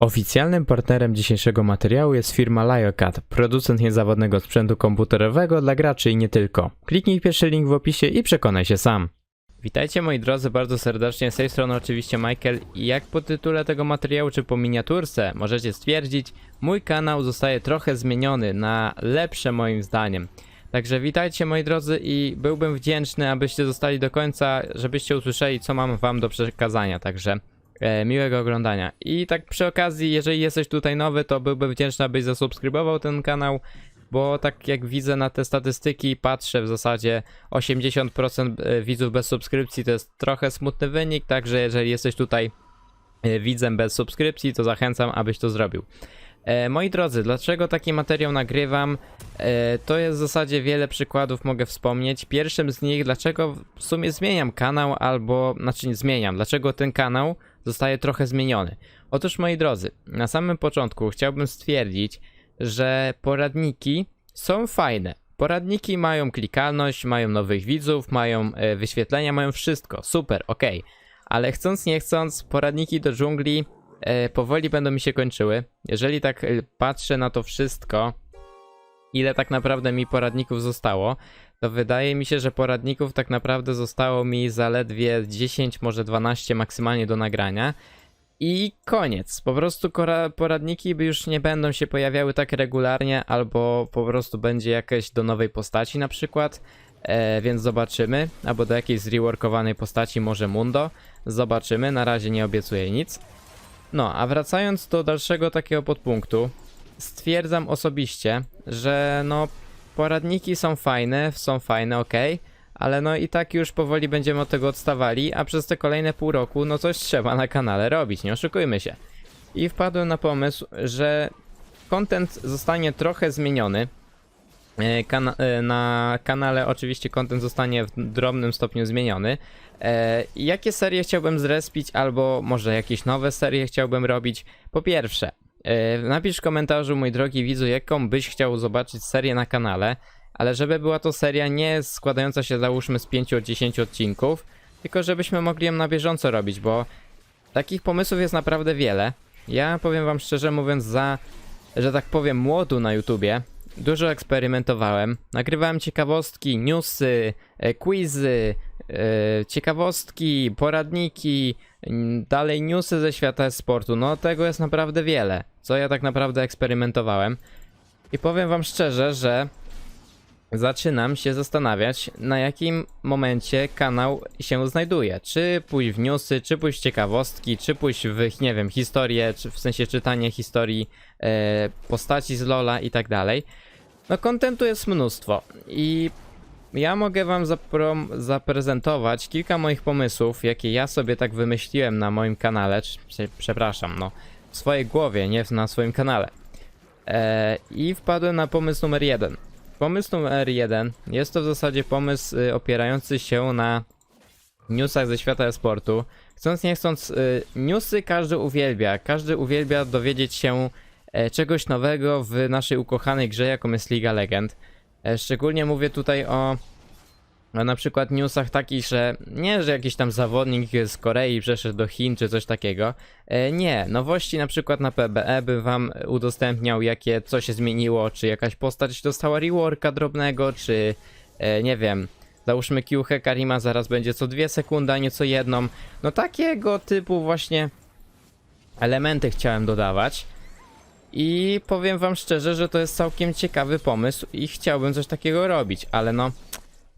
Oficjalnym partnerem dzisiejszego materiału jest firma Liocat, producent niezawodnego sprzętu komputerowego dla graczy i nie tylko. Kliknij pierwszy link w opisie i przekonaj się sam. Witajcie moi drodzy bardzo serdecznie, z tej strony oczywiście Michael i jak po tytule tego materiału czy po miniaturce możecie stwierdzić, mój kanał zostaje trochę zmieniony na lepsze moim zdaniem. Także witajcie moi drodzy i byłbym wdzięczny, abyście zostali do końca, żebyście usłyszeli co mam wam do przekazania, także e, miłego oglądania. I tak przy okazji, jeżeli jesteś tutaj nowy, to byłbym wdzięczny, abyś zasubskrybował ten kanał, bo tak jak widzę na te statystyki, patrzę w zasadzie 80% widzów bez subskrypcji to jest trochę smutny wynik, także jeżeli jesteś tutaj e, widzem bez subskrypcji, to zachęcam, abyś to zrobił. E, moi drodzy, dlaczego taki materiał nagrywam? E, to jest w zasadzie wiele przykładów mogę wspomnieć. Pierwszym z nich, dlaczego w sumie zmieniam kanał, albo, znaczy nie zmieniam, dlaczego ten kanał zostaje trochę zmieniony. Otóż moi drodzy, na samym początku chciałbym stwierdzić, że poradniki są fajne. Poradniki mają klikalność, mają nowych widzów, mają e, wyświetlenia, mają wszystko. Super, ok. Ale chcąc nie chcąc, poradniki do dżungli powoli będą mi się kończyły. Jeżeli tak e, patrzę na to wszystko, ile tak naprawdę mi poradników zostało, to wydaje mi się, że poradników tak naprawdę zostało mi zaledwie 10, może 12 maksymalnie do nagrania. I koniec. Po prostu poradniki już nie będą się pojawiały tak regularnie, albo po prostu będzie jakieś do nowej postaci na przykład. E, więc zobaczymy. Albo do jakiejś zreworkowanej postaci, może Mundo. Zobaczymy. Na razie nie obiecuję nic. No, a wracając do dalszego takiego podpunktu, stwierdzam osobiście, że no poradniki są fajne, są fajne, ok, ale no i tak już powoli będziemy od tego odstawali, a przez te kolejne pół roku no coś trzeba na kanale robić, nie oszukujmy się. I wpadłem na pomysł, że content zostanie trochę zmieniony. E, Kana e, na kanale oczywiście content zostanie w drobnym stopniu zmieniony. E, jakie serie chciałbym zrespić, albo może jakieś nowe serie chciałbym robić? Po pierwsze, e, napisz w komentarzu, mój drogi widzu, jaką byś chciał zobaczyć serię na kanale, ale żeby była to seria nie składająca się załóżmy z 5-10 odcinków, tylko żebyśmy mogli ją na bieżąco robić, bo takich pomysłów jest naprawdę wiele. Ja powiem wam szczerze mówiąc, za, że tak powiem, młodu na YouTubie, dużo eksperymentowałem. Nagrywałem ciekawostki, newsy, e, quizy, e, ciekawostki, poradniki, dalej newsy ze świata sportu. No tego jest naprawdę wiele, co ja tak naprawdę eksperymentowałem. I powiem wam szczerze, że zaczynam się zastanawiać, na jakim momencie kanał się znajduje. Czy pójść w newsy, czy pójść w ciekawostki, czy pójść w, nie wiem, historię, czy w sensie czytanie historii e, postaci z Lola i tak dalej. No, kontentu jest mnóstwo i ja mogę wam zaprezentować kilka moich pomysłów, jakie ja sobie tak wymyśliłem na moim kanale, przepraszam, no, w swojej głowie, nie na swoim kanale. E, I wpadłem na pomysł numer jeden. Pomysł numer jeden jest to w zasadzie pomysł y, opierający się na newsach ze świata e-sportu. Chcąc nie chcąc, y, newsy każdy uwielbia. Każdy uwielbia dowiedzieć się czegoś nowego w naszej ukochanej grze, jaką jest Liga Legend. E, szczególnie mówię tutaj o, o na przykład newsach takich, że nie, że jakiś tam zawodnik z Korei przeszedł do Chin czy coś takiego. E, nie, nowości na przykład na PBE by wam udostępniał, jakie co się zmieniło, czy jakaś postać dostała reworka drobnego, czy e, nie wiem. Załóżmy Kyuhe Karima zaraz będzie co dwie sekundy, a nie co jedną. No takiego typu właśnie elementy chciałem dodawać. I powiem wam szczerze, że to jest całkiem ciekawy pomysł i chciałbym coś takiego robić, ale no,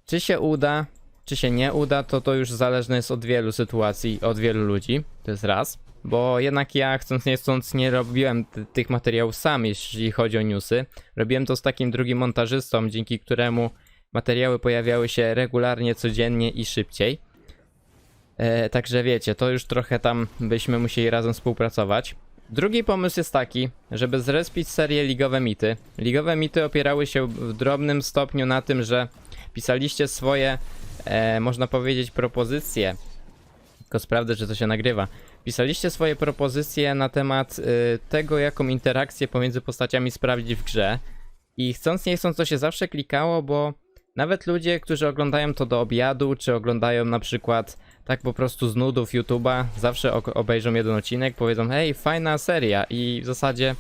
czy się uda, czy się nie uda, to to już zależne jest od wielu sytuacji, od wielu ludzi, to jest raz. Bo jednak ja, chcąc nie chcąc, nie robiłem ty- tych materiałów sam, jeśli chodzi o newsy. Robiłem to z takim drugim montażystą, dzięki któremu materiały pojawiały się regularnie, codziennie i szybciej. E, także wiecie, to już trochę tam byśmy musieli razem współpracować. Drugi pomysł jest taki, żeby zrespić serię Ligowe Mity. Ligowe Mity opierały się w drobnym stopniu na tym, że pisaliście swoje, e, można powiedzieć, propozycje. Tylko sprawdzę, czy to się nagrywa. Pisaliście swoje propozycje na temat y, tego, jaką interakcję pomiędzy postaciami sprawdzić w grze. I chcąc nie chcąc, to się zawsze klikało, bo Nawet ludzie, którzy oglądają to do obiadu, czy oglądają na przykład tak po prostu z nudów YouTube'a, zawsze obejrzą jeden odcinek, powiedzą hej, fajna seria. I w zasadzie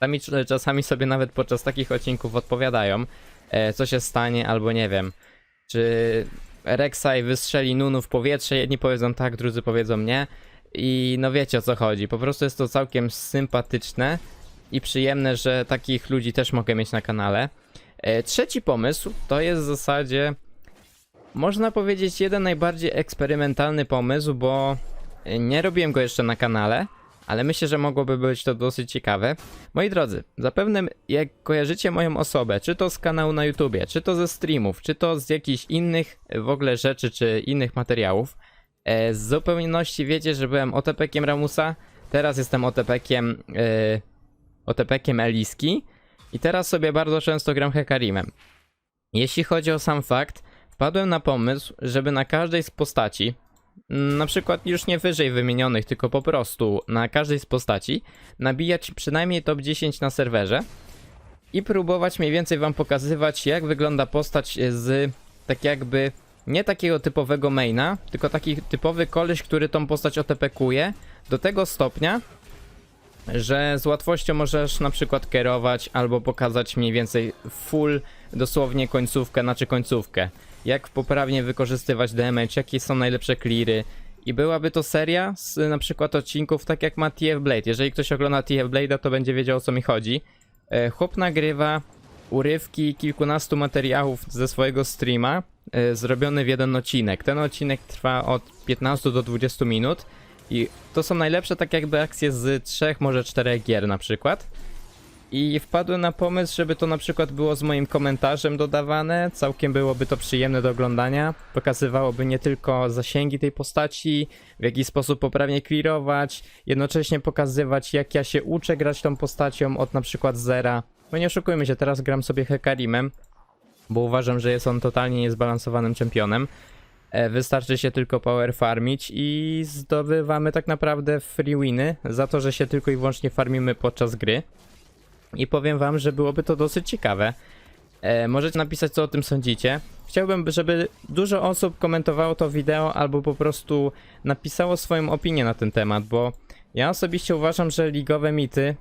sami cz- czasami sobie nawet podczas takich odcinków odpowiadają, e, co się stanie, albo nie wiem, czy Rek'Sai wystrzeli Nunu w powietrze, jedni powiedzą tak, drudzy powiedzą nie. I no wiecie o co chodzi, po prostu jest to całkiem sympatyczne i przyjemne, że takich ludzi też mogę mieć na kanale. E, Trzeci pomysł to jest w zasadzie, można powiedzieć, jeden najbardziej eksperymentalny pomysł, bo e, nie robiłem go jeszcze na kanale, ale myślę, że mogłoby być to dosyć ciekawe. Moi drodzy, zapewne jak kojarzycie moją osobę, czy to z kanału na YouTubie, czy to ze streamów, czy to z jakichś innych e, w ogóle rzeczy, czy innych materiałów, e, z zupełności wiecie, że byłem OTP-kiem Ramusa, teraz jestem OTP-kiem e, OTP-kiem Eliski i teraz sobie bardzo często gram Hekarimem. Jeśli chodzi o sam fakt, wpadłem na pomysł, żeby na każdej z postaci, na przykład już nie wyżej wymienionych, tylko po prostu na każdej z postaci, nabijać przynajmniej top 10 na serwerze i próbować mniej więcej wam pokazywać, jak wygląda postać z tak jakby nie takiego typowego maina, tylko taki typowy koleś, który tą postać OTP-kuje do tego stopnia, że z łatwością możesz na przykład kierować albo pokazać mniej więcej full, dosłownie końcówkę, znaczy końcówkę. Jak poprawnie wykorzystywać damage, jakie są najlepsze cleary. I byłaby to seria z na przykład odcinków tak jak ma TF Blade. Jeżeli ktoś ogląda TF Blade'a, to będzie wiedział o co mi chodzi. E, Chłop nagrywa urywki kilkunastu materiałów ze swojego streama, e, zrobiony w jeden odcinek. Ten odcinek trwa od 15 do 20 minut. I to są najlepsze tak jakby akcje z trzech, może czterech gier na przykład. I wpadłem na pomysł, żeby to na przykład było z moim komentarzem dodawane. Całkiem byłoby to przyjemne do oglądania. Pokazywałoby nie tylko zasięgi tej postaci, w jaki sposób poprawnie clearować, jednocześnie pokazywać jak ja się uczę grać tą postacią od na przykład zera. Bo nie oszukujmy się, teraz gram sobie Hekarimem, bo uważam, że jest on totalnie niezbalansowanym czempionem. E, Wystarczy się tylko power farmić i zdobywamy tak naprawdę free winy za to, że się tylko i wyłącznie farmimy podczas gry. I powiem wam, że byłoby to dosyć ciekawe. E, możecie napisać co o tym sądzicie. Chciałbym, żeby dużo osób komentowało to wideo albo po prostu napisało swoją opinię na ten temat, bo ja osobiście uważam, że ligowe mity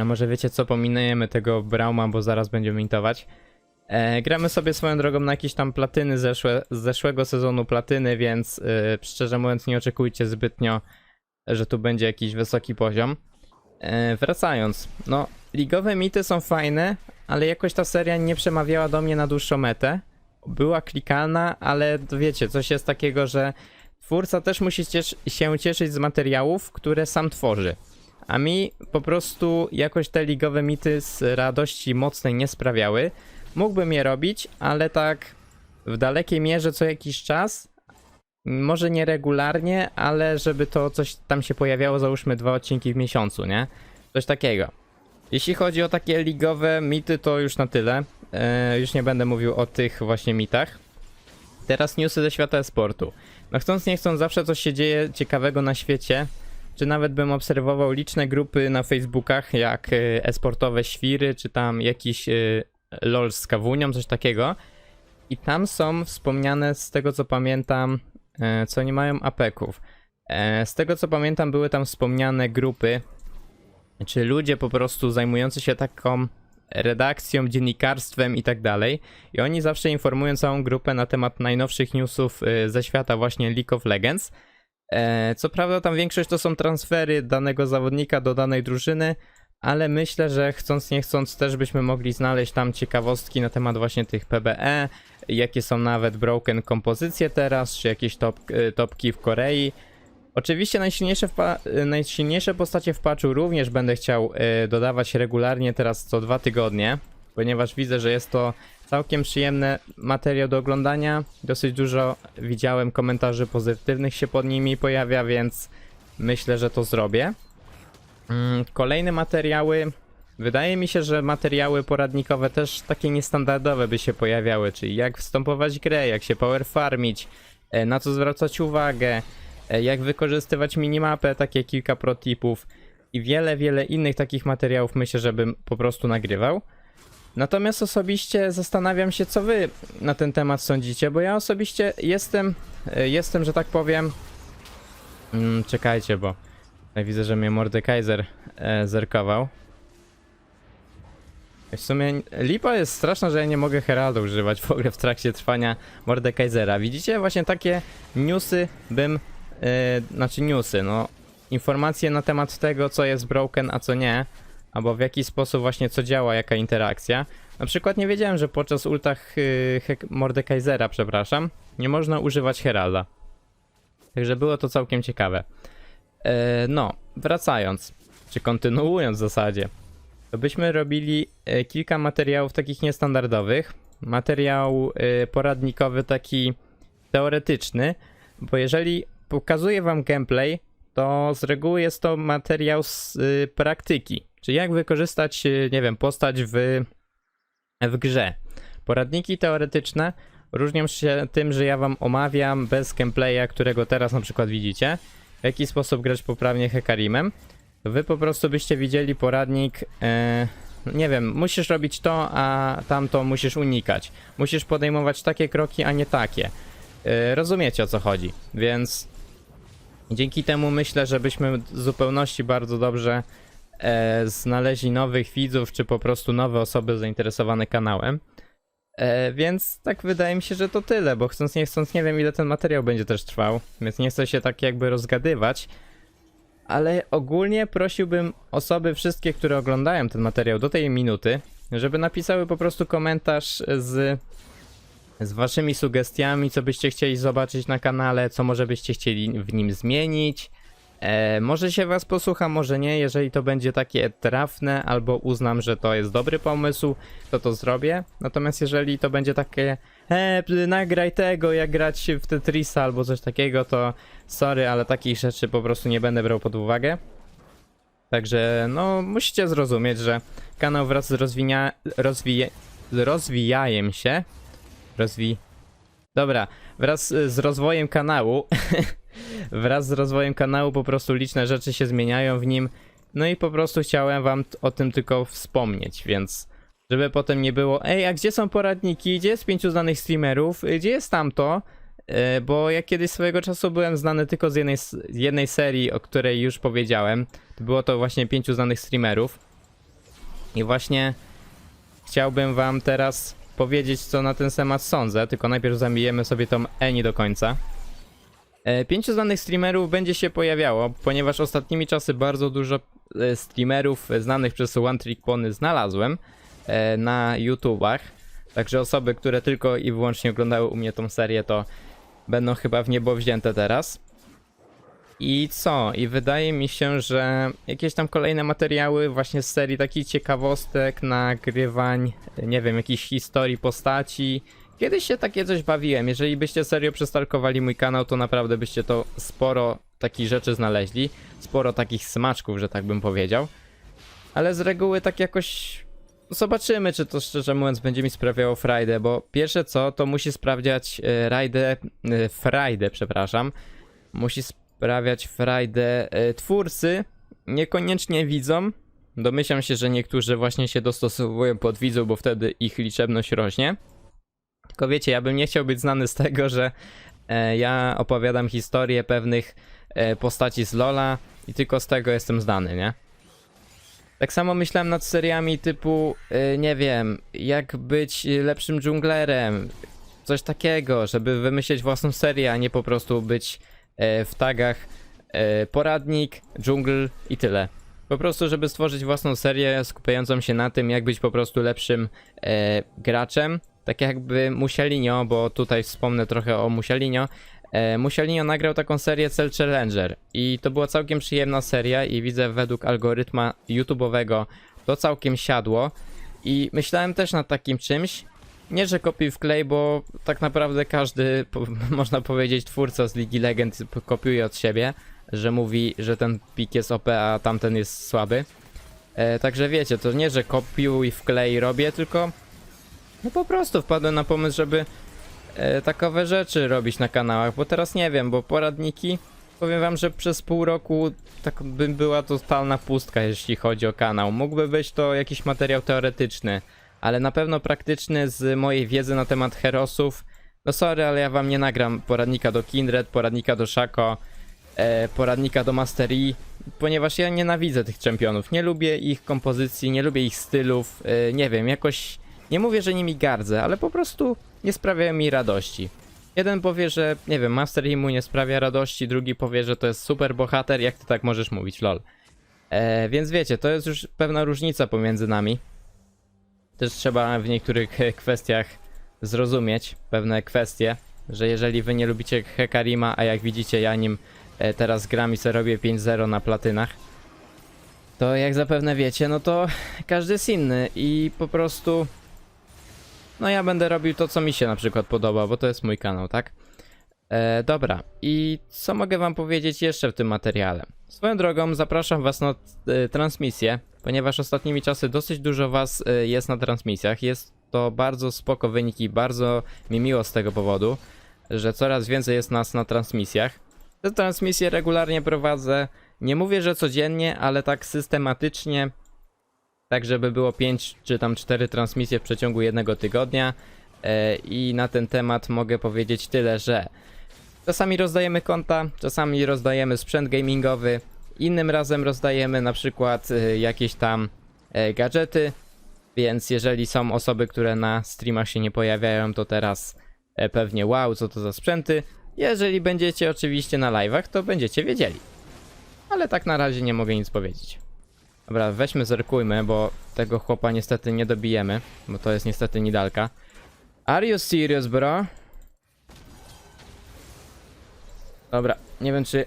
a może wiecie co, pominujemy tego Brauma, bo zaraz będziemy mintować. E, gramy sobie swoją drogą na jakieś tam platyny zeszłe, z zeszłego sezonu platyny, więc e, szczerze mówiąc nie oczekujcie zbytnio, że tu będzie jakiś wysoki poziom. E, wracając, no ligowe mity są fajne, ale jakoś ta seria nie przemawiała do mnie na dłuższą metę. Była klikalna, ale wiecie, coś jest takiego, że twórca też musi ciesz- się cieszyć z materiałów, które sam tworzy. A mi po prostu jakoś te ligowe mity z radości mocnej nie sprawiały. Mógłbym je robić, ale tak w dalekiej mierze co jakiś czas. Może nie regularnie, ale żeby to coś tam się pojawiało, załóżmy dwa odcinki w miesiącu, nie? Coś takiego. Jeśli chodzi o takie ligowe mity, to już na tyle. E, już nie będę mówił o tych właśnie mitach. Teraz newsy ze świata sportu. No chcąc nie chcąc, zawsze coś się dzieje ciekawego na świecie. Czy nawet bym obserwował liczne grupy na Facebookach, jak e, esportowe świry, czy tam jakiś e, LOL z kawunią, coś takiego. I tam są wspomniane, z tego co pamiętam, co nie mają apeków. E, Z tego co pamiętam, były tam wspomniane grupy, czy ludzie po prostu zajmujący się taką redakcją, dziennikarstwem i tak dalej. I oni zawsze informują całą grupę na temat najnowszych newsów e, ze świata właśnie League of Legends. E, Co prawda tam większość to są transfery danego zawodnika do danej drużyny, ale myślę, że chcąc nie chcąc też byśmy mogli znaleźć tam ciekawostki na temat właśnie tych PBE, jakie są nawet broken kompozycje teraz, czy jakieś top, y, topki w Korei. Oczywiście najsilniejsze, y, najsilniejsze postacie w patchu również będę chciał y, dodawać regularnie teraz co dwa tygodnie, ponieważ widzę, że jest to całkiem przyjemny materiał do oglądania. Dosyć dużo widziałem komentarzy pozytywnych się pod nimi pojawia, więc myślę, że to zrobię. Mm, Kolejne materiały. Wydaje mi się, że materiały poradnikowe też takie niestandardowe by się pojawiały, czyli jak wstępować grę, jak się power farmić, e, na co zwracać uwagę, e, jak wykorzystywać minimapę, takie kilka protipów i wiele, wiele innych takich materiałów myślę, żebym po prostu nagrywał. Natomiast osobiście zastanawiam się, co wy na ten temat sądzicie, bo ja osobiście jestem, e, jestem, że tak powiem. Mm, czekajcie, bo widzę, że mnie Mordekaiser zerkował. W sumie lipa jest straszna, że ja nie mogę Heralda używać w ogóle w trakcie trwania Mordekaisera. Widzicie? Właśnie takie newsy bym... E, znaczy newsy, no... Informacje na temat tego, co jest broken, a co nie. Albo w jaki sposób właśnie co działa, jaka interakcja. Na przykład nie wiedziałem, że podczas ultach yy, Mordekaisera, przepraszam, nie można używać Heralda. Także było to całkiem ciekawe. E, no, wracając, czy kontynuując w zasadzie, to byśmy robili e, kilka materiałów takich niestandardowych. Materiał e, poradnikowy taki teoretyczny, bo jeżeli pokazuję wam gameplay, to z reguły jest to materiał z y, praktyki. Czyli jak wykorzystać, nie wiem, postać w, w grze. Poradniki teoretyczne różnią się tym, że ja wam omawiam bez gameplaya, którego teraz na przykład widzicie, w jaki sposób grać poprawnie Hekarimem. Wy po prostu byście widzieli poradnik, e, nie wiem, musisz robić to, a tamto musisz unikać. Musisz podejmować takie kroki, a nie takie. E, rozumiecie o co chodzi, więc Dzięki temu myślę, żebyśmy w zupełności bardzo dobrze e, znaleźli nowych widzów, czy po prostu nowe osoby zainteresowane kanałem. E, więc tak wydaje mi się, że to tyle, bo chcąc nie chcąc nie wiem ile ten materiał będzie też trwał, więc nie chcę się tak jakby rozgadywać. Ale ogólnie prosiłbym osoby wszystkie, które oglądają ten materiał do tej minuty, żeby napisały po prostu komentarz z z waszymi sugestiami, co byście chcieli zobaczyć na kanale, co może byście chcieli w nim zmienić. E, może się was posłucha, może nie. Jeżeli to będzie takie trafne, albo uznam, że to jest dobry pomysł, to to zrobię. Natomiast jeżeli to będzie takie, e, nagraj tego, jak grać w Tetrisa albo coś takiego, to sorry, ale takich rzeczy po prostu nie będę brał pod uwagę. Także, no, musicie zrozumieć, że kanał wraz z rozwinia, rozwija, z rozwijaniem się rozwi... Dobra, wraz z rozwojem kanału, wraz z rozwojem kanału po prostu liczne rzeczy się zmieniają w nim, no i po prostu chciałem wam o tym tylko wspomnieć, więc żeby potem nie było, ej, a gdzie są poradniki, gdzie jest pięciu znanych streamerów, Y, gdzie jest tamto, Y, bo ja kiedyś swojego czasu byłem znany tylko z jednej, s- jednej serii, o której już powiedziałem, było to właśnie pięciu znanych streamerów. I właśnie chciałbym wam teraz powiedzieć, co na ten temat sądzę, tylko najpierw zabijemy sobie tą Eni do końca. E, pięciu znanych streamerów będzie się pojawiało, ponieważ ostatnimi czasy bardzo dużo e, streamerów e, znanych przez One Trick Pony znalazłem na YouTubach. Także osoby, które tylko i wyłącznie oglądały u mnie tą serię, to będą chyba w niebo wzięte teraz. I co? I wydaje mi się, że jakieś tam kolejne materiały właśnie z serii takich ciekawostek, nagrywań, nie wiem, jakichś historii postaci. Kiedyś się takie coś bawiłem. Jeżeli byście serio przestalkowali mój kanał, to naprawdę byście to sporo takich rzeczy znaleźli. Sporo takich smaczków, że tak bym powiedział. Ale z reguły tak jakoś zobaczymy, czy to szczerze mówiąc będzie mi sprawiało frajdę, bo pierwsze co, to musi sprawdziać e, rajdę, e, frajdę, przepraszam. Musi sprawiać frajdę e, twórcy, niekoniecznie widzom. Domyślam się, że niektórzy właśnie się dostosowują pod widzów, bo wtedy ich liczebność rośnie. Tylko wiecie, ja bym nie chciał być znany z tego, że e, ja opowiadam historię pewnych e, postaci z Lola i tylko z tego jestem znany, nie? Tak samo myślałem nad seriami typu, e, nie wiem, jak być lepszym dżunglerem, coś takiego, żeby wymyśleć własną serię, a nie po prostu być e, w tagach e, poradnik, dżungl i tyle. Po prostu, żeby stworzyć własną serię skupiającą się na tym, jak być po prostu lepszym e, graczem. Tak jakby Musialinho, bo tutaj wspomnę trochę o Musialinho. E, Musialinho nagrał taką serię Cell Challenger i to była całkiem przyjemna seria i widzę według algorytma YouTube'owego to całkiem siadło i myślałem też nad takim czymś. Nie, że kopiuj w klej, bo tak naprawdę każdy, po, można powiedzieć, twórca z Ligi Legend kopiuje od siebie, że mówi, że ten pik jest OP, a tamten jest słaby. E, także wiecie, to nie, że kopiuj w klej robię, tylko no po prostu wpadłem na pomysł, żeby takowe rzeczy robić na kanałach, bo teraz nie wiem, bo poradniki, powiem wam, że przez pół roku tak by była totalna pustka, jeśli chodzi o kanał. Mógłby być to jakiś materiał teoretyczny, ale na pewno praktyczny z mojej wiedzy na temat herosów. No sorry, ale ja wam nie nagram poradnika do Kindred, poradnika do Shaco, e, poradnika do Master Yi, ponieważ ja nienawidzę tych czempionów. Nie lubię ich kompozycji, nie lubię ich stylów, e, nie wiem, jakoś nie mówię, że nimi gardzę, ale po prostu nie sprawiają mi radości. Jeden powie, że nie wiem, Master Yi nie sprawia radości, drugi powie, że to jest super bohater, jak ty tak możesz mówić, lol. E, więc wiecie, to jest już pewna różnica pomiędzy nami. Też trzeba w niektórych kwestiach zrozumieć pewne kwestie, że jeżeli wy nie lubicie Hekarima, a jak widzicie ja nim e, teraz gram i sobie robię 5-0 na platynach, to jak zapewne wiecie, no to każdy jest inny i po prostu no ja będę robił to, co mi się na przykład podoba, bo to jest mój kanał, tak? E, dobra, i co mogę wam powiedzieć jeszcze w tym materiale? Swoją drogą zapraszam was na e, transmisję, ponieważ ostatnimi czasy dosyć dużo was e, jest na transmisjach. Jest to bardzo spoko wyniki, bardzo mi miło z tego powodu, że coraz więcej jest nas na transmisjach. Te transmisje regularnie prowadzę, nie mówię, że codziennie, ale tak systematycznie, tak żeby było 5 czy tam 4 transmisje w przeciągu jednego tygodnia. E, I na ten temat mogę powiedzieć tyle, że czasami rozdajemy konta, czasami rozdajemy sprzęt gamingowy, innym razem rozdajemy na przykład e, jakieś tam e, gadżety, więc jeżeli są osoby, które na streamach się nie pojawiają, to teraz pewnie wow, co to za sprzęty. Jeżeli będziecie oczywiście na live'ach, to będziecie wiedzieli. Ale tak na razie nie mogę nic powiedzieć. Dobra, weźmy zerkujmy, bo tego chłopa niestety nie dobijemy, bo to jest niestety Nidalka. Are you serious, bro? Dobra, nie wiem czy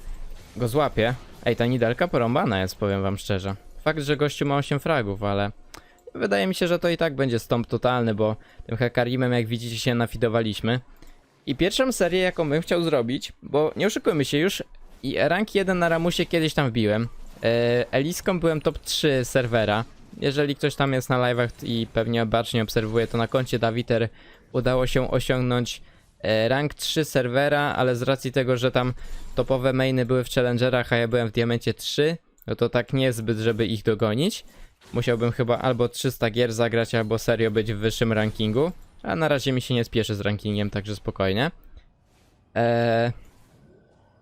go złapię. Ej, ta Nidalka porąbana jest, powiem wam szczerze. Fakt, że gościu ma 8 fragów, ale wydaje mi się, że to i tak będzie stąp totalny, bo tym Hekarimem, jak widzicie, się nafidowaliśmy. I pierwszą serię, jaką bym chciał zrobić, bo nie oszukujmy się, już i rank 1 na Ramusie kiedyś tam wbiłem. E, Eliską byłem top 3 serwera. Jeżeli ktoś tam jest na live'ach i pewnie bacznie obserwuje, to na koncie Dawiter udało się osiągnąć e, rank 3 serwera, ale z racji tego, że tam topowe mainy były w challengerach, a ja byłem w diamencie 3, no to tak niezbyt, żeby ich dogonić. Musiałbym chyba albo 300 gier zagrać, albo serio być w wyższym rankingu. A na razie mi się nie spieszy z rankingiem, także spokojnie. Eee,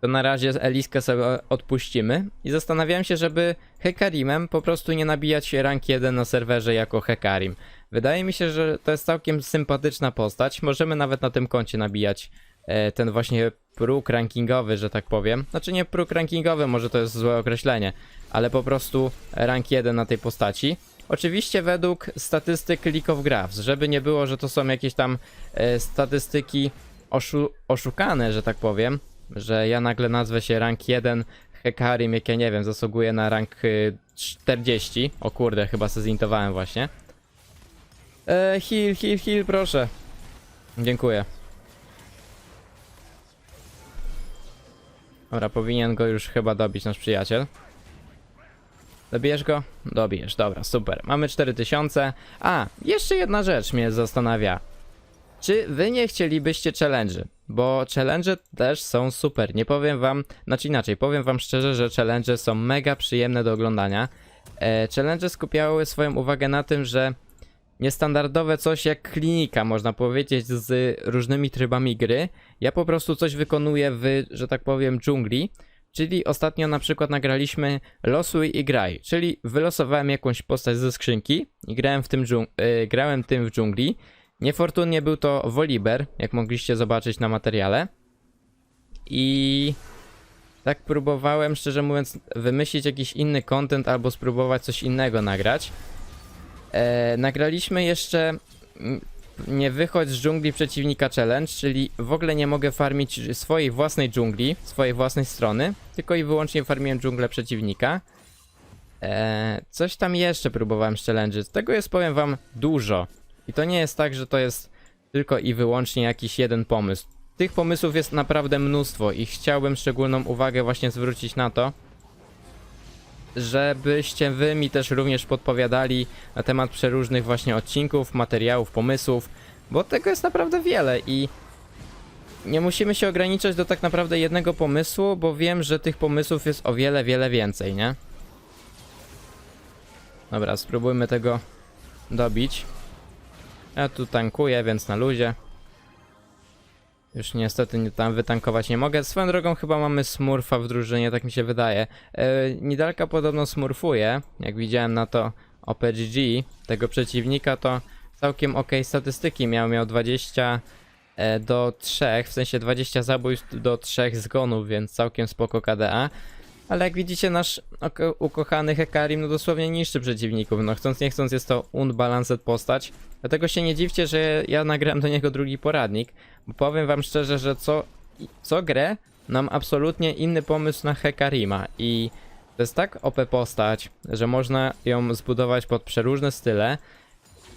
to na razie Eliskę sobie odpuścimy. I zastanawiałem się, żeby Hekarimem po prostu nie nabijać się rank 1 na serwerze jako Hekarim. Wydaje mi się, że to jest całkiem sympatyczna postać. Możemy nawet na tym koncie nabijać e, ten właśnie próg rankingowy, że tak powiem. Znaczy nie próg rankingowy, może to jest złe określenie, ale po prostu rank 1 na tej postaci. Oczywiście według statystyk League of Graphs, żeby nie było, że to są jakieś tam e, statystyki oszu oszukane, że tak powiem, że ja nagle nazwę się rank 1 Hekarim, jak ja nie wiem, zasługuję na rank y, 40. O kurde, chyba se zintowałem właśnie. E, heal, heal, heal, proszę. Dziękuję. Dobra, powinien go już chyba dobić nasz przyjaciel. Dobijesz go? Dobijesz, dobra, super. Mamy 4000. A, jeszcze jedna rzecz mnie zastanawia. Czy wy nie chcielibyście challenge'y? Bo challenge też są super. Nie powiem wam, znaczy inaczej, powiem wam szczerze, że challenge są mega przyjemne do oglądania. E, challenge skupiały swoją uwagę na tym, że niestandardowe coś jak klinika, można powiedzieć, z różnymi trybami gry. Ja po prostu coś wykonuję w, że tak powiem, dżungli. Czyli ostatnio na przykład nagraliśmy Losuj i graj, czyli wylosowałem jakąś postać ze skrzynki i grałem w tym, dżung- y, grałem tym w dżungli. Niefortunnie był to Volibear, jak mogliście zobaczyć na materiale. I tak próbowałem, szczerze mówiąc, wymyślić jakiś inny content albo spróbować coś innego nagrać. E, nagraliśmy jeszcze mm, nie wychodź z dżungli przeciwnika challenge, czyli w ogóle nie mogę farmić swojej własnej dżungli, swojej własnej strony, tylko i wyłącznie farmiłem dżunglę przeciwnika. Eee, coś tam jeszcze próbowałem z. Tego jest, powiem wam, dużo. I to nie jest tak, że to jest tylko i wyłącznie jakiś jeden pomysł. Tych pomysłów jest naprawdę mnóstwo i chciałbym szczególną uwagę właśnie zwrócić na to, żebyście wy mi też również podpowiadali na temat przeróżnych właśnie odcinków, materiałów, pomysłów, bo tego jest naprawdę wiele i nie musimy się ograniczać do tak naprawdę jednego pomysłu, bo wiem, że tych pomysłów jest o wiele, wiele więcej, nie? Dobra, spróbujmy tego dobić. Ja tu tankuję, więc na luzie. Już niestety nie, tam wytankować nie mogę. Swoją drogą chyba mamy smurfa w drużynie, tak mi się wydaje. E, Nidalka podobno smurfuje. Jak widziałem na to OPGG tego przeciwnika, to całkiem ok statystyki miał. Miał 20 e, do 3, w sensie 20 zabójstw do 3 zgonów, więc całkiem spoko KDA. Ale jak widzicie, nasz ukochany Hekarim no dosłownie niszczy przeciwników. No chcąc nie chcąc jest to unbalanced postać. Dlatego się nie dziwcie, że ja nagrałem do niego drugi poradnik. Bo powiem wam szczerze, że co, co grę mam absolutnie inny pomysł na Hekarima. I to jest tak OP postać, że można ją zbudować pod przeróżne style.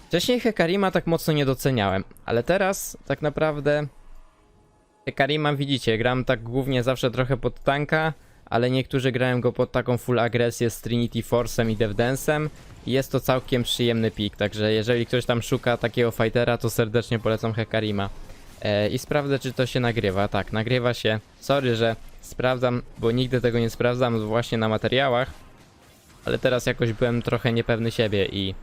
Wcześniej Hekarima tak mocno nie doceniałem, ale teraz tak naprawdę Hekarima widzicie, gram tak głównie zawsze trochę pod tanka, ale niektórzy grają go pod taką full agresję z Trinity Force'em i DevDance'em i jest to całkiem przyjemny pik, także jeżeli ktoś tam szuka takiego fightera, to serdecznie polecam Hekarima. E, I sprawdzę, czy to się nagrywa. Tak, nagrywa się. Sorry, że sprawdzam, bo nigdy tego nie sprawdzam właśnie na materiałach, ale teraz jakoś byłem trochę niepewny siebie i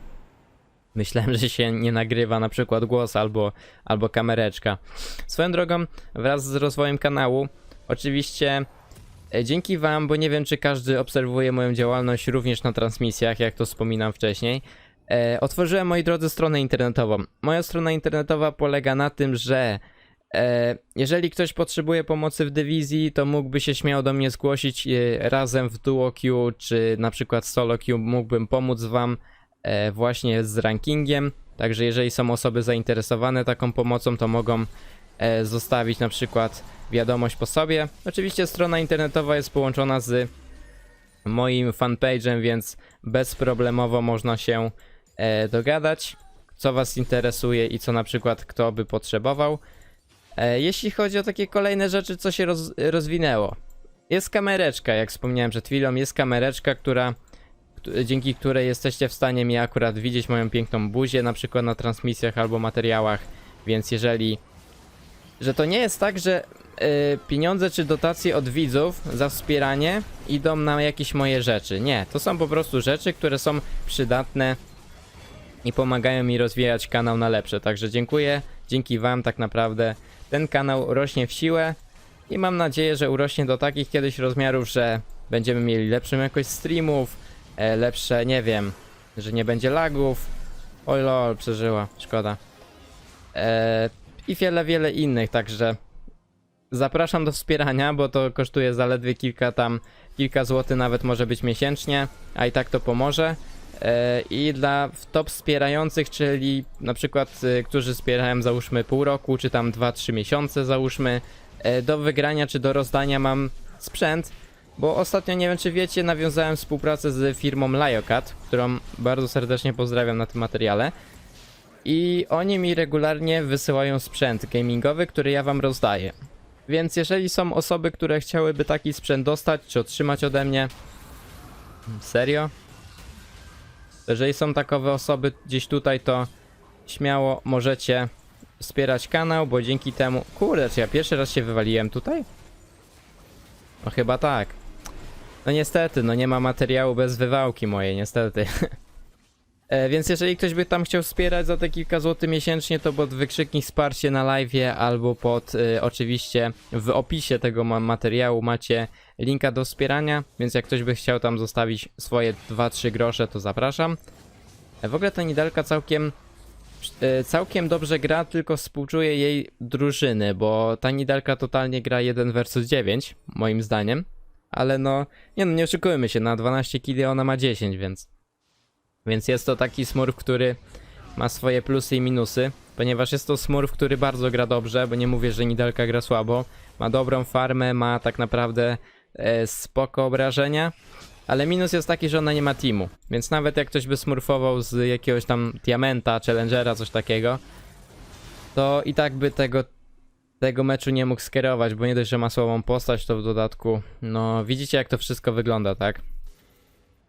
myślałem, że się nie nagrywa na przykład głos albo, albo kamereczka. Swoją drogą, wraz z rozwojem kanału, oczywiście dzięki Wam, bo nie wiem, czy każdy obserwuje moją działalność również na transmisjach, jak to wspominam wcześniej. E, otworzyłem, moi drodzy, stronę internetową. Moja strona internetowa polega na tym, że e, jeżeli ktoś potrzebuje pomocy w dywizji, to mógłby się śmiało do mnie zgłosić e, razem w duo queue, czy na przykład solo queue mógłbym pomóc wam e, właśnie z rankingiem. Także jeżeli są osoby zainteresowane taką pomocą, to mogą e, zostawić na przykład wiadomość po sobie. Oczywiście strona internetowa jest połączona z moim fanpage'em, więc bezproblemowo można się e, dogadać, co Was interesuje i co na przykład kto by potrzebował. E, jeśli chodzi o takie kolejne rzeczy, co się roz, rozwinęło. Jest kamereczka, jak wspomniałem przed chwilą, jest kamereczka, która któ- dzięki której jesteście w stanie mi akurat widzieć moją piękną buzię, na przykład na transmisjach albo materiałach, więc jeżeli... Że to nie jest tak, że y, pieniądze czy dotacje od widzów za wspieranie idą na jakieś moje rzeczy. Nie, to są po prostu rzeczy, które są przydatne i pomagają mi rozwijać kanał na lepsze. Także dziękuję, dzięki Wam tak naprawdę ten kanał rośnie w siłę i mam nadzieję, że urośnie do takich kiedyś rozmiarów, że będziemy mieli lepszą jakość streamów, e, lepsze, nie wiem, że nie będzie lagów. Oj lol, przeżyła, szkoda. E, I wiele, wiele innych, także zapraszam do wspierania, bo to kosztuje zaledwie kilka tam, kilka złotych nawet może być miesięcznie, a i tak to pomoże. E, I dla top wspierających, czyli na przykład, y, którzy wspierają załóżmy pół roku, czy tam 2-3 miesiące załóżmy, e, do wygrania czy do rozdania mam sprzęt, bo ostatnio nie wiem czy wiecie, nawiązałem współpracę z firmą Liocat, którą bardzo serdecznie pozdrawiam na tym materiale. I oni mi regularnie wysyłają sprzęt gamingowy, który ja wam rozdaję. Więc jeżeli są osoby, które chciałyby taki sprzęt dostać czy otrzymać ode mnie, serio? Jeżeli są takowe osoby gdzieś tutaj, to śmiało możecie wspierać kanał, bo dzięki temu... Kurde, czy ja pierwszy raz się wywaliłem tutaj? No chyba tak. No niestety, no nie ma materiału bez wywałki mojej, niestety. E, więc jeżeli ktoś by tam chciał wspierać za te kilka złotych miesięcznie, to pod wykrzyknik wsparcie na live albo pod y, oczywiście w opisie tego ma materiału macie linka do wspierania, więc jak ktoś by chciał tam zostawić swoje 2-3 grosze, to zapraszam. E, w ogóle ta Nidalka całkiem e, całkiem dobrze gra, tylko współczuję jej drużyny, bo ta Nidalka totalnie gra 1 versus 9, moim zdaniem. Ale no, nie no, nie oszukujmy się, na 12 kili ona ma 10, więc... Więc jest to taki smurf, który ma swoje plusy i minusy, ponieważ jest to smurf, który bardzo gra dobrze, bo nie mówię, że Nidalka gra słabo. Ma dobrą farmę, ma tak naprawdę e, spoko obrażenia, ale minus jest taki, że ona nie ma teamu. Więc nawet jak ktoś by smurfował z jakiegoś tam Diamenta, Challengera, coś takiego, to i tak by tego, tego meczu nie mógł skierować, bo nie dość, że ma słabą postać, to w dodatku, no widzicie jak to wszystko wygląda, tak?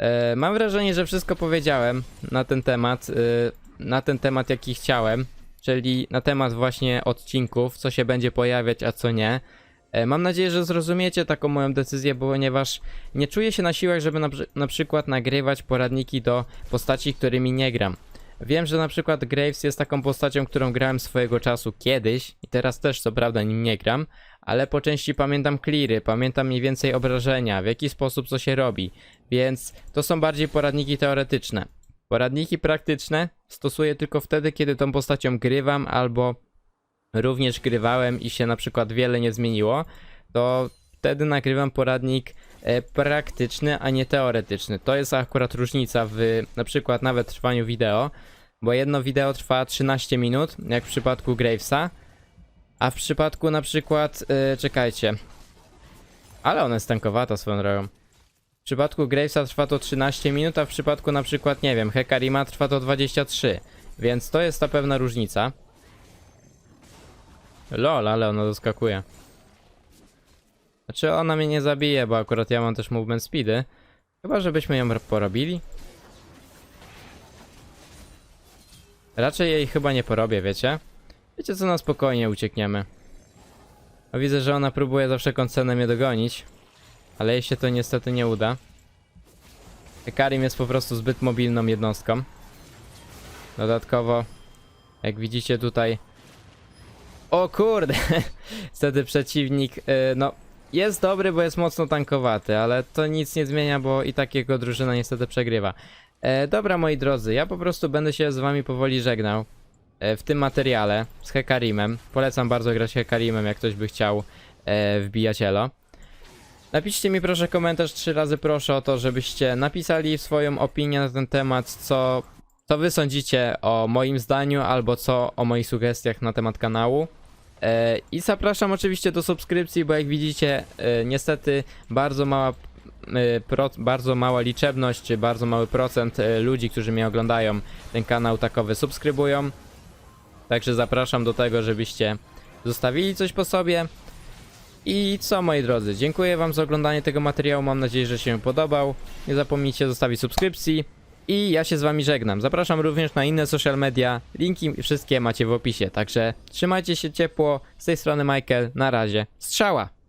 E, mam wrażenie, że wszystko powiedziałem na ten temat, e, na ten temat jaki chciałem, czyli na temat właśnie odcinków, co się będzie pojawiać, a co nie. E, mam nadzieję, że zrozumiecie taką moją decyzję, ponieważ nie czuję się na siłach, żeby na, na przykład nagrywać poradniki do postaci, którymi nie gram. Wiem, że na przykład Graves jest taką postacią, którą grałem swojego czasu kiedyś i teraz też co prawda nim nie gram, ale po części pamiętam cleary, pamiętam mniej więcej obrażenia, w jaki sposób co się robi, więc to są bardziej poradniki teoretyczne. Poradniki praktyczne stosuję tylko wtedy, kiedy tą postacią grywam albo również grywałem i się na przykład wiele nie zmieniło, to wtedy nagrywam poradnik e, praktyczny, a nie teoretyczny. To jest akurat różnica w na przykład nawet trwaniu wideo, bo jedno wideo trwa 13 minut, jak w przypadku Gravesa, a w przypadku na przykład, e, czekajcie, ale ona jest tankowata swoją drogą. Przypadku Gravesa trwa to 13 minut, a w przypadku na przykład, nie wiem, Hekarima trwa to 23, więc to jest ta pewna różnica. Lol, ale ona doskakuje. Znaczy ona mnie nie zabije, bo akurat ja mam też movement speedy. Chyba żebyśmy ją porobili. Raczej jej chyba nie porobię, wiecie? Wiecie co, na spokojnie uciekniemy. A widzę, że ona próbuje za wszelką cenę mnie dogonić. Ale jej się to niestety nie uda. Karim jest po prostu zbyt mobilną jednostką. Dodatkowo, jak widzicie tutaj... O kurde! Niestety przeciwnik, y, no... Jest dobry, bo jest mocno tankowaty, ale to nic nie zmienia, bo i tak jego drużyna niestety przegrywa. E, dobra, moi drodzy, ja po prostu będę się z wami powoli żegnał e, w tym materiale z Hekarimem. Polecam bardzo grać Hekarimem, jak ktoś by chciał e, wbijać elo. Napiszcie mi proszę komentarz trzy razy proszę o to, żebyście napisali swoją opinię na ten temat, co, co wy sądzicie o moim zdaniu, albo co o moich sugestiach na temat kanału. E, I zapraszam oczywiście do subskrypcji, bo jak widzicie, e, niestety bardzo mała, e, pro, bardzo mała liczebność, bardzo mały procent e, ludzi, którzy mnie oglądają, ten kanał takowy subskrybują. Także zapraszam do tego, żebyście zostawili coś po sobie. I co moi drodzy, dziękuję wam za oglądanie tego materiału, mam nadzieję, że się podobał. Nie zapomnijcie zostawić subskrypcji. I ja się z wami żegnam. Zapraszam również na inne social media. Linki wszystkie macie w opisie. Także trzymajcie się ciepło. Z tej strony Michael. Na razie. Strzała!